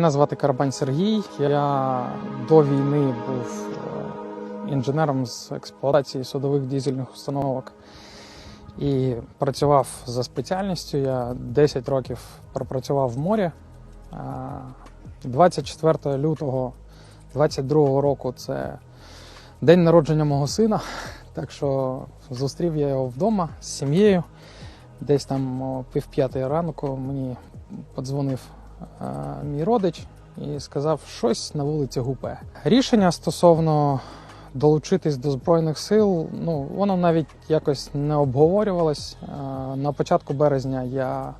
Мене звати Карабань Сергій. Я до війни був е, інженером з експлуатації судових дізельних установок і працював за спеціальністю. Я 10 років пропрацював в морі. Е, 24 лютого 22 року це день народження мого сина. Так що зустрів я його вдома з сім'єю. Десь там о пів п'ятої ранку мені подзвонив е, мій родич і сказав, щось на вулиці гупе. Рішення стосовно долучитись до Збройних сил, ну воно навіть якось не обговорювалось. Е, На початку березня я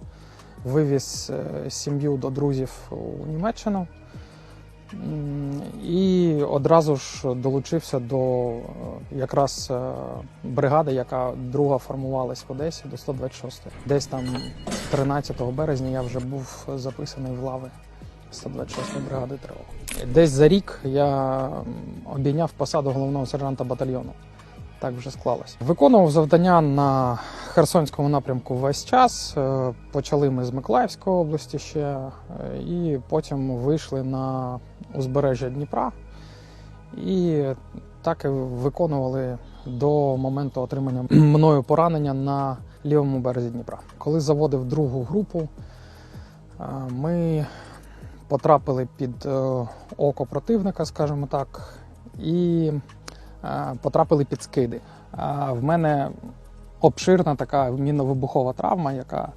вивіз е, сім'ю до друзів у Німеччину. М, І одразу ж долучився до е, якраз е, бригади, яка друга формувалась в Одесі до 126. Десь там 13 березня я вже був записаний в лави 126 бригади ТРО. Десь за рік я обійняв посаду головного сержанта батальйону. Так вже склалось. Виконував завдання на Херсонському напрямку весь час. Е, Почали ми з Миколаївської області ще, і потім вийшли на узбережжя Дніпра. І так і виконували до моменту отримання мною поранення на лівому березі Дніпра. Коли заводив другу групу, е, ми потрапили під е, око противника, скажімо так, і е, потрапили під скиди. В мене обширна така мінно-вибухова травма, яка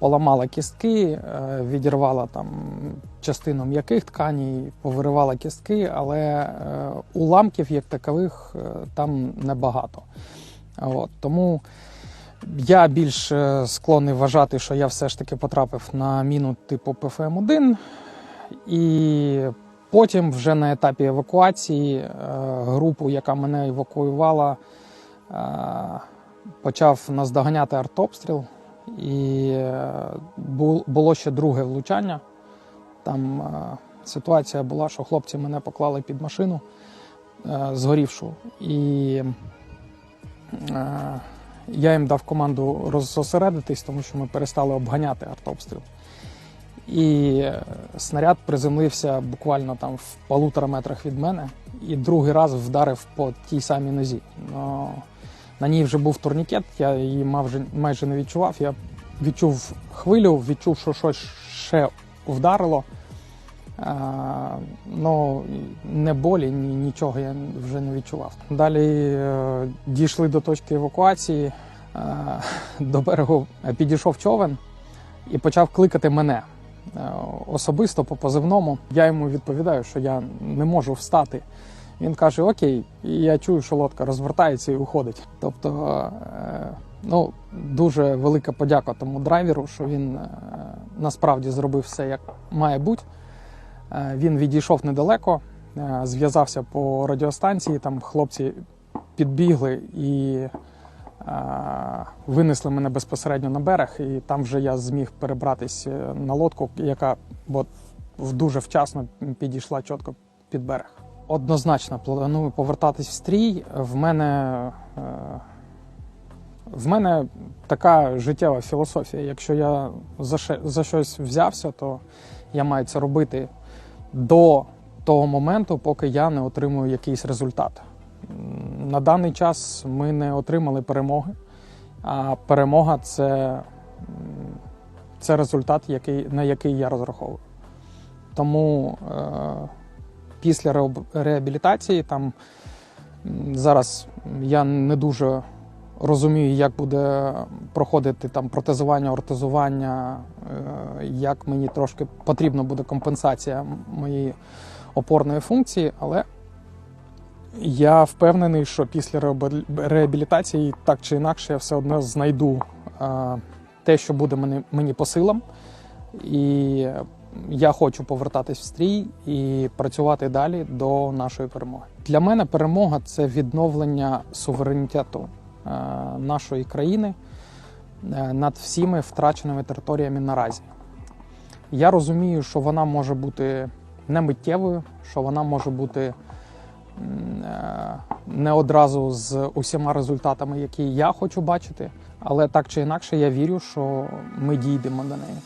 поламала кістки, е, відірвала там частину м'яких тканей, повиривала кістки, але е, уламків як такових е, там небагато. От, тому я більш склонний вважати, що я все ж таки потрапив на міну типу ПФМ-1. І потім, вже на етапі евакуації, групу, яка мене евакуювала, почав наздоганяти артобстріл. І е, було ще друге влучання. Там е, ситуація була, що хлопці мене поклали під машину е, згорівшу. І я їм дав команду роззосередитись, тому що ми перестали обганяти артобстріл. І снаряд приземлився буквально там в полутора метрах від мене, і другий раз вдарив по тій самій нозі. Но на ній вже був турнікет, я її майже, майже не відчував. Я відчув хвилю, відчув, що щось ще вдарило. А, ну, не болі, ні, нічого я вже не відчував. Далі е, дійшли до точки евакуації. Е, до берегу підійшов човен і почав кликати мене. Е, Особисто по позивному я йому відповідаю, що я не можу встати. Він каже: Окей, і я чую, що лодка розвертається і уходить. Тобто, е, ну дуже велика подяка тому драйверу, що він е, насправді зробив все як має бути. Е, Він відійшов недалеко, зв'язався по радіостанції. Там хлопці підбігли і винесли мене безпосередньо на берег, і там вже я зміг перебратись на лодку, яка в- дуже вчасно підійшла чітко під берег. Однозначно планую повертатись в стрій. В мене, е, в мене така життєва філософія. Якщо я за, за щось взявся, то я маю це робити до того моменту, поки я не отримую якийсь результат. На даний час ми не отримали перемоги, а перемога це, це результат, який, на який я розраховую. Тому е, після реабілітації там зараз я не дуже розумію, як буде проходити там протезування, ортезування, е, як мені трошки потрібна буде компенсація моєї опорної функції, але я впевнений, що після реабілітації так чи інакше я все одно знайду е, те, що буде мені, по силам. І я хочу повертатись в стрій і працювати далі до нашої перемоги. Для мене перемога це відновлення суверенітету е, нашої країни е, над всіми втраченими територіями наразі. Я розумію, що вона може бути не миттєвою, що вона може бути е, не одразу з усіма результатами, які я хочу бачити, але так чи інакше я вірю, що ми дійдемо до неї.